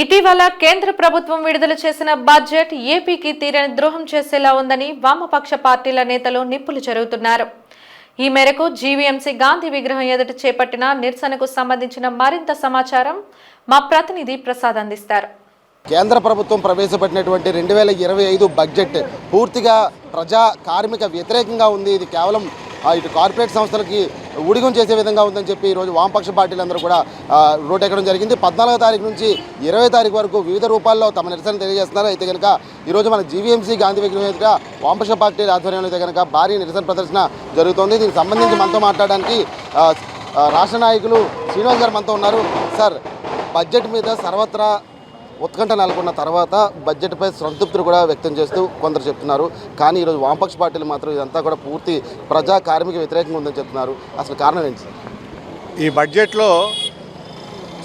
ఇటీవల కేంద్ర ప్రభుత్వం విడుదల చేసిన బడ్జెట్ ఏపీకి తీరని ద్రోహం చేసేలా ఉందని వామపక్ష పార్టీల నేతలు నిప్పులు జరుగుతున్నారు ఈ మేరకు జీవీఎంసీ గాంధీ విగ్రహం ఎదుట చేపట్టిన నిరసనకు సంబంధించిన మరింత సమాచారం మా ప్రతినిధి ప్రసాద్ అందిస్తారు. కేంద్ర ప్రభుత్వం ప్రవేశపెట్టినటువంటి రెండు వేల ఇరవై ఐదు బడ్జెట్ పూర్తిగా ప్రజా కార్మిక వ్యతిరేకంగా ఉంది. ఇది కేవలం ఇటు కార్పొరేట్ సంస్థలకి ఉడిగం చేసే విధంగా ఉందని చెప్పి ఈరోజు వామపక్ష పార్టీలందరూ కూడా ఆ, రోడ్ జరిగింది. పద్నాలుగో తారీఖు నుంచి ఇరవై తారీఖు వరకు వివిధ రూపాల్లో తమ నిరసన తెలియజేస్తున్నారు. అయితే కనుక ఈరోజు మన జీవీఎంసీ గాంధీ విగ్రహం ఎదుట వామపక్ష పార్టీ ఆధ్వర్యంలో అయితే కనుక భారీ నిరసన ప్రదర్శన జరుగుతోంది. దీనికి సంబంధించి మనతో మాట్లాడడానికి రాష్ట్ర నాయకులు శ్రీనివాస్ గారు మనతో ఉన్నారు. సార్ బడ్జెట్ మీద సర్వత్రా ఉత్కంఠ నెలకొన్న తర్వాత బడ్జెట్పై సంతృప్తిని కూడా వ్యక్తం చేస్తూ కొందరు చెప్తున్నారు. కానీ ఈరోజు వామపక్ష పార్టీలు మాత్రం ఇదంతా కూడా పూర్తి ప్రజా కార్మిక వ్యతిరేకంగా ఉందని చెప్తున్నారు. అసలు కారణం ఏంటి? ఈ బడ్జెట్లో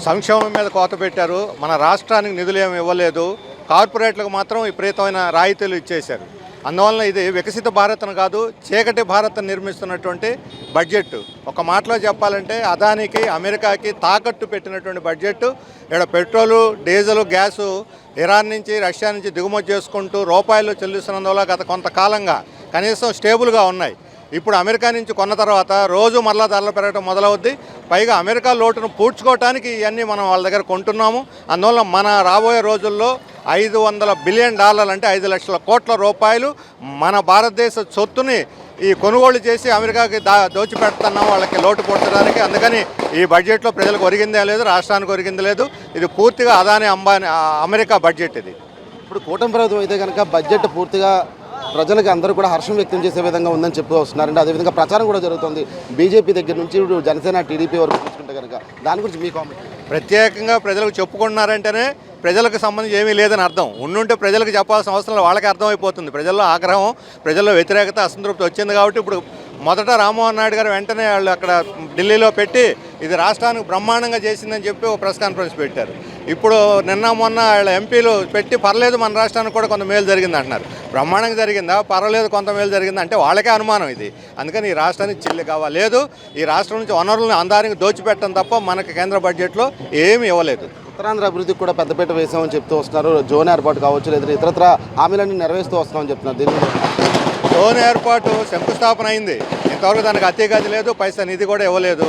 సంక్షేమం మీద కోత పెట్టారు. మన రాష్ట్రానికి నిధులు ఏమి ఇవ్వలేదు. కార్పొరేట్లకు మాత్రం విపరీతమైన రాయితీలు ఇచ్చేశారు. అందువలన ఇది వికసిత భారత్ను కాదు చీకటి భారత్ నిర్మిస్తున్నటువంటి బడ్జెట్. ఒక మాటలో చెప్పాలంటే అదానికి అమెరికాకి తాకట్టు పెట్టినటువంటి బడ్జెట్. ఇక్కడ పెట్రోలు డీజిల్ గ్యాసు ఇరాన్ నుంచి రష్యా నుంచి దిగుమతి చేసుకుంటూ రూపాయలు చెల్లిస్తున్నందువల్ల గత కొంతకాలంగా కనీసం స్టేబుల్గా ఉన్నాయి. ఇప్పుడు అమెరికా నుంచి కొన్న తర్వాత రోజు మరలా ధరలు పెరగడం మొదలవుద్ది. పైగా అమెరికా లోటును పూడ్చుకోవటానికి ఇవన్నీ మనం వాళ్ళ దగ్గర కొంటున్నాము. అందువల్ల మన రాబోయే రోజుల్లో ఐదు వందల బిలియన్ డాలర్లు అంటే ఐదు లక్షల కోట్ల రూపాయలు మన భారతదేశ సొత్తుని ఈ కొనుగోలు చేసి అమెరికాకి దా దోచిపెడుతున్నాం వాళ్ళకి లోటు పుట్టడానికి అందుకని ఈ బడ్జెట్లో ప్రజలకు ఒరిగిందే లేదు రాష్ట్రానికి ఒరిగింది లేదు. ఇది పూర్తిగా అదాని అంబానీ అమెరికా బడ్జెట్ ఇది. ఇప్పుడు కూటమి ప్రభుత్వం అయితే కనుక బడ్జెట్ పూర్తిగా ప్రజలకు అందరూ కూడా హర్షం వ్యక్తం చేసే విధంగా ఉందని చెప్తూ వస్తున్నారంటే అదేవిధంగా ప్రచారం కూడా జరుగుతుంది. బీజేపీ దగ్గర నుంచి ఇప్పుడు జనసేన టీడీపీ వరకు చూసుకుంటే కనుక దాని గురించి మీ కామెంట్ ప్రత్యేకంగా ప్రజలకు చెప్పుకుంటున్నారంటేనే ప్రజలకు సంబంధించి ఏమీ లేదని అర్థం. ఉండుంటే ప్రజలకు చెప్పాల్సిన అవసరం వాళ్ళకి అర్థమైపోతుంది. ప్రజల్లో ఆగ్రహం ప్రజల్లో వ్యతిరేకత అసంతృప్తి వచ్చింది కాబట్టి ఇప్పుడు మొదట రామ్మోహన్ నాయుడు గారు వెంటనే వాళ్ళు అక్కడ ఢిల్లీలో పెట్టి ఇది రాష్ట్రానికి బ్రహ్మాండంగా చేసిందని చెప్పి ఒక ప్రెస్ కాన్ఫరెన్స్ పెట్టారు. ఇప్పుడు నిన్న మొన్న వాళ్ళ ఎంపీలు పెట్టి పర్లేదు మన రాష్ట్రానికి కూడా కొంత మేలు జరిగింది అంటున్నారు. బ్రహ్మాండంగా జరిగిందా? పర్వాలేదు కొంత మేలు జరిగింది? అంటే వాళ్ళకే అనుమానం ఇది. అందుకని ఈ రాష్ట్రానికి చెల్లి కావాలి లేదు ఈ రాష్ట్రం నుంచి వనరులను అందానికి దోచిపెట్టడం తప్ప మనకి కేంద్ర బడ్జెట్లో ఏమీ ఇవ్వలేదు. ఉత్తరాంధ్ర అభివృద్ధికి కూడా పెద్దపీట వేసామని చెప్తూ వస్తున్నారు. జోన్ ఏర్పాటు కావచ్చు లేదా ఇతరత్ర హామీలన్నీ నెరవేరుస్తూ వస్తున్నామని చెప్తున్నారు. దీని లోన్ ఏర్పాటు శంకుస్థాపన అయింది. ఇంతవరకు దానికి అత్యగతి లేదు పైసా నిధి కూడా ఇవ్వలేదు.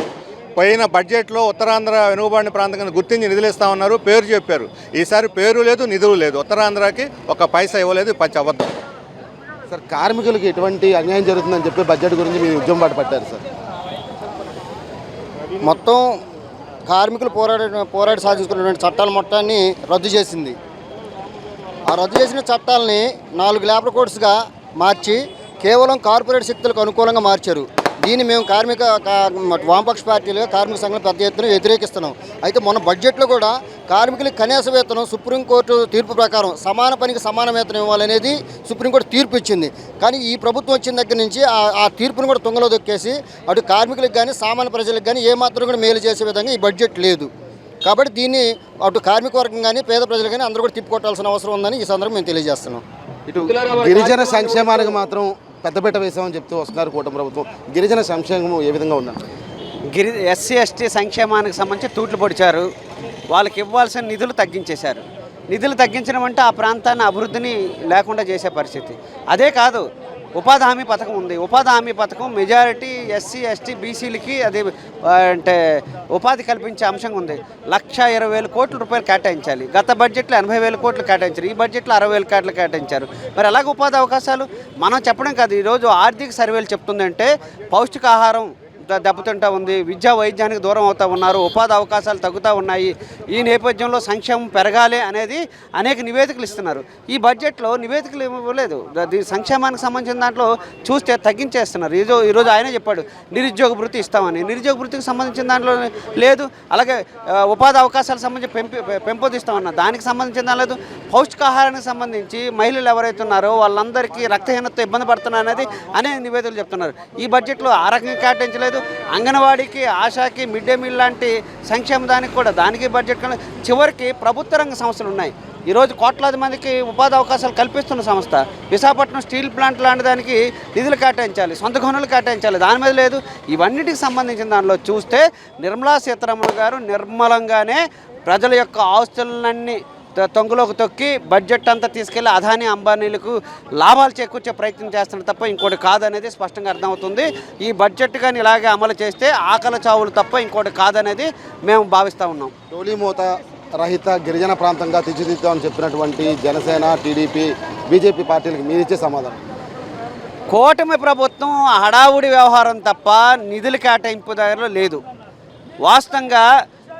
పోయిన బడ్జెట్లో ఉత్తరాంధ్ర వెనుకబడిన ప్రాంతం కింద గుర్తించి నిధులు ఇస్తామన్నారు పేరు చెప్పారు. ఈసారి పేరు లేదు నిధులు లేదు. ఉత్తరాంధ్రకి ఒక పైసా ఇవ్వలేదు పచ్చి అబద్ధం సార్ కార్మికులకి ఎటువంటి అన్యాయం జరుగుతుందని చెప్పి బడ్జెట్ గురించి మీరు ఉద్యమం బాట పట్టారు సార్. మొత్తం కార్మికులు పోరాడ పోరాడి సాధించుకున్నటువంటి చట్టాల మొత్తాన్ని రద్దు చేసింది. ఆ రద్దు చేసిన చట్టాలని నాలుగు లేబర్ కోడ్స్గా మార్చి కేవలం కార్పొరేట్ శక్తులకు అనుకూలంగా మార్చారు. దీన్ని మేము కార్మిక వామపక్ష పార్టీలుగా కార్మిక సంఘం పెద్ద ఎత్తున వ్యతిరేకిస్తున్నాం. అయితే మొన్న బడ్జెట్లో కూడా కార్మికులకు కనీస వేతనం సుప్రీంకోర్టు తీర్పు ప్రకారం సమాన పనికి సమాన వేతనం ఇవ్వాలనేది సుప్రీంకోర్టు తీర్పు ఇచ్చింది. కానీ ఈ ప్రభుత్వం వచ్చిన దగ్గర నుంచి ఆ- ఆ తీర్పును కూడా తుంగలో దొక్కేసి అటు కార్మికులకు కానీ సామాన్య ప్రజలకు కానీ ఏమాత్రం కూడా మేలు చేసే విధంగా ఈ బడ్జెట్ లేదు. కాబట్టి దీన్ని అటు కార్మిక వర్గం కానీ పేద ప్రజలు కానీ అందరూ కూడా తిప్పుకొట్టాల్సిన అవసరం ఉందని ఈ సందర్భం మేము తెలియజేస్తున్నాం. గిరిజన సంక్షేమానికి మాత్రం పెద్దపీట వేసామని చెప్తూ వస్తున్నారు కూటమి ప్రభుత్వం. గిరిజన సంక్షేమం ఏ విధంగా ఉందండి? గిరి ఎస్సీ ఎస్టీ సంక్షేమానికి సంబంధించి తూట్లు పొడిచారు. వాళ్ళకి ఇవ్వాల్సిన నిధులు తగ్గించేశారు. నిధులు తగ్గించడం అంటే ఆ ప్రాంతాన్ని అభివృద్ధిని లేకుండా చేసే పరిస్థితి. అదే కాదు ఉపాధి హామీ పథకం ఉంది. ఉపాధి హామీ పథకం మెజారిటీ ఎస్సీ ఎస్టీ బీసీలకి అది అంటే ఉపాధి కల్పించే అంశంగా ఉంది. లక్ష ఇరవై వేల కోట్ల రూపాయలు కేటాయించాలి. గత బడ్జెట్లో ఎనభై వేల కోట్లు కేటాయించారు. ఈ బడ్జెట్లో అరవై వేల కోట్లు కేటాయించారు. మరి అలాగే ఉపాధి అవకాశాలు? మనం చెప్పడం కాదు. ఈరోజు ఆర్థిక సర్వేలు చెప్తుందంటే పౌష్టికాహారం దెబ్బతింటా ఉంది. విద్యా వైద్యానికి దూరం అవుతూ ఉన్నారు. ఉపాధి అవకాశాలు తగ్గుతూ ఉన్నాయి. ఈ నేపథ్యంలో సంక్షేమం పెరగాలి అనేది అనేక నివేదికలు ఇస్తున్నారు. ఈ బడ్జెట్లో నివేదికలు ఇవ్వలేదు. దీని సంక్షేమానికి సంబంధించిన దాంట్లో చూస్తే తగ్గించేస్తున్నారు. ఈరోజు ఈరోజు ఆయనే చెప్పాడు నిరుద్యోగ వృత్తి ఇస్తామని. నిరుద్యోగ వృత్తికి సంబంధించిన దాంట్లో లేదు. అలాగే ఉపాధి అవకాశాలకు సంబంధించి పెంపు పెంపొందిస్తామన్నారు. దానికి సంబంధించిన దాని లేదు. పౌష్టికాహారానికి సంబంధించి మహిళలు ఎవరైతే ఉన్నారో వాళ్ళందరికీ రక్తహీనతతో ఇబ్బంది పడుతున్నారు అనేది అనేక నివేదికలు చెప్తున్నారు. ఈ బడ్జెట్లో ఆ రకంగా కేటాయించలేదు. అంగన్వాడీకి ఆశాకి మిడ్ డే మీల్ లాంటి సంక్షేమ దానికి కూడా దానికి బడ్జెట్ చివరికి ప్రభుత్వ రంగ సంస్థలు ఉన్నాయి. ఈరోజు కోట్లాది మందికి ఉపాధి అవకాశాలు కల్పిస్తున్న సంస్థ. విశాఖపట్నం స్టీల్ ప్లాంట్ లాంటి దానికి నిధులు కేటాయించాలి సొంత గనులు కేటాయించాలి. దాని మీద లేదు. ఇవన్నిటికి సంబంధించిన దానిలో చూస్తే నిర్మలా సీతారామన్ గారు నిర్మలంగానే ప్రజల యొక్క ఆస్తులన్నీ తొంగలోకి తొక్కి బడ్జెట్ అంతా తీసుకెళ్ళి అదాని అంబానీలకు లాభాలు చేకూర్చే ప్రయత్నం చేస్తున్నారు తప్ప ఇంకోటి కాదనేది స్పష్టంగా అర్థమవుతుంది. ఈ బడ్జెట్ కానీ ఇలాగే అమలు చేస్తే ఆకలి చావులు తప్ప ఇంకోటి కాదనేది మేము భావిస్తూ ఉన్నాం. టోలీమూత రహిత గిరిజన ప్రాంతంగా తీర్చిదిద్దామని చెప్పినటువంటి జనసేన టీడీపీ బీజేపీ పార్టీలకు మీరిచ్చే సమాధానం. కూటమి ప్రభుత్వం హడావుడి వ్యవహారం తప్ప నిధుల కేటాయింపు దగ్గర లేదు. వాస్తవంగా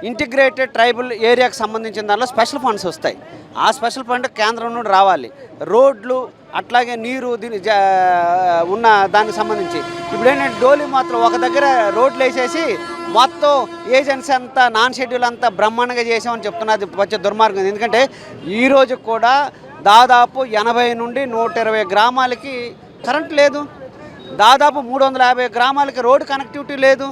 ఇంటిగ్రేటెడ్ ట్రైబల్ ఏరియాకి సంబంధించిన దానిలో స్పెషల్ ఫండ్స్ వస్తాయి. ఆ స్పెషల్ ఫండ్ కేంద్రం నుండి రావాలి. రోడ్లు అట్లాగే నీరు దీని జా- ఉన్న దానికి సంబంధించి. ఇప్పుడు ఏంటంటే డోలి మాత్రం ఒక దగ్గర రోడ్లు వేసేసి మొత్తం ఏజెన్సీ అంతా నాన్ షెడ్యూల్ అంతా బ్రహ్మాండంగా చేసామని చెప్తున్నది వచ్చే దుర్మార్గం ఎందుకంటే ఈరోజు కూడా దాదాపు ఎనభై నుండి నూట ఇరవై గ్రామాలకి కరెంట్ లేదు. దాదాపు మూడు వందల యాభై గ్రామాలకి రోడ్డు కనెక్టివిటీ లేదు.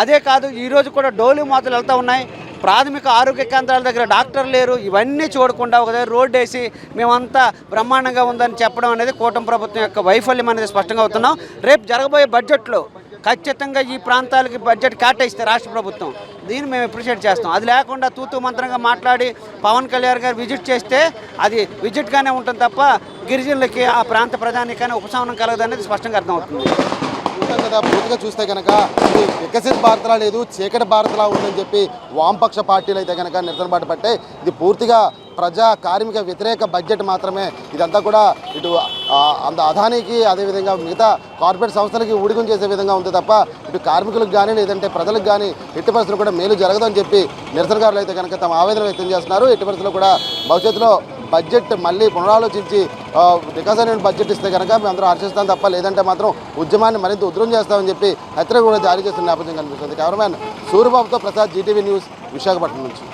అదే కాదు ఈరోజు కూడా డోలి మాతలు వెళ్తూ ఉన్నాయి. ప్రాథమిక ఆరోగ్య కేంద్రాల దగ్గర డాక్టర్ లేరు. ఇవన్నీ చూడకుండా ఒకదే రోడ్డు వేసి మేమంతా బ్రహ్మాండంగా ఉందని చెప్పడం అనేది కూటమి ప్రభుత్వం యొక్క వైఫల్యం అనేది స్పష్టంగా అవుతున్నాం రేపు జరగబోయే బడ్జెట్లో ఖచ్చితంగా ఈ ప్రాంతాలకి బడ్జెట్ కేటాయిస్తే రాష్ట్ర ప్రభుత్వం. దీన్ని మేము అప్రిషియేట్ చేస్తాం. అది లేకుండా తూతు మంత్రంగా మాట్లాడి పవన్ కళ్యాణ్ గారు విజిట్ చేస్తే అది విజిట్గానే ఉంటుంది తప్ప గిరిజనులకి ఆ ప్రాంత ప్రజానికైనా ఉపశమనం కలగదనేది స్పష్టంగా అర్థమవుతుంది. చూస్తాం కదా పూర్తిగా చూస్తే కనుక ఇది వికసిత భారత్లా లేదు చీకటి భారత్లా ఉందని చెప్పి వామపక్ష పార్టీలు అయితే కనుక నిరసన బాట పట్టే ఇది పూర్తిగా ప్రజా కార్మిక వ్యతిరేక బడ్జెట్ మాత్రమే. ఇదంతా కూడా ఇటు అంత అంద అదానికి అదేవిధంగా మిగతా కార్పొరేట్ సంస్థలకి ఊడిగం చేసే విధంగా ఉంది తప్ప ఇటు కార్మికులకు కానీ లేదంటే ప్రజలకు కానీ ఎట్టి పరిస్థితులు కూడా మేలు జరగదని చెప్పి నిరసనకారులు అయితే కనుక తమ ఆవేదన వ్యక్తం చేస్తున్నారు. ఎట్టి పరిస్థితులు కూడా భవిష్యత్తులో బడ్జెట్ మళ్ళీ పునరాలోచించి వికాసమైన బడ్జెట్ ఇస్తే కనుక మేము అందరూ హర్షిస్తాం తప్ప లేదంటే మాత్రం ఉద్యమాన్ని మరింత ఉధృతం చేస్తామని చెప్పి హెచ్చరిక కూడా జారీ చేస్తున్న నేపథ్యం కనిపిస్తుంది. కెమెరామ్యాన్ సూర్యబాబుతో ప్రసాద్ జీటీవీ న్యూస్ విశాఖపట్నం నుంచి.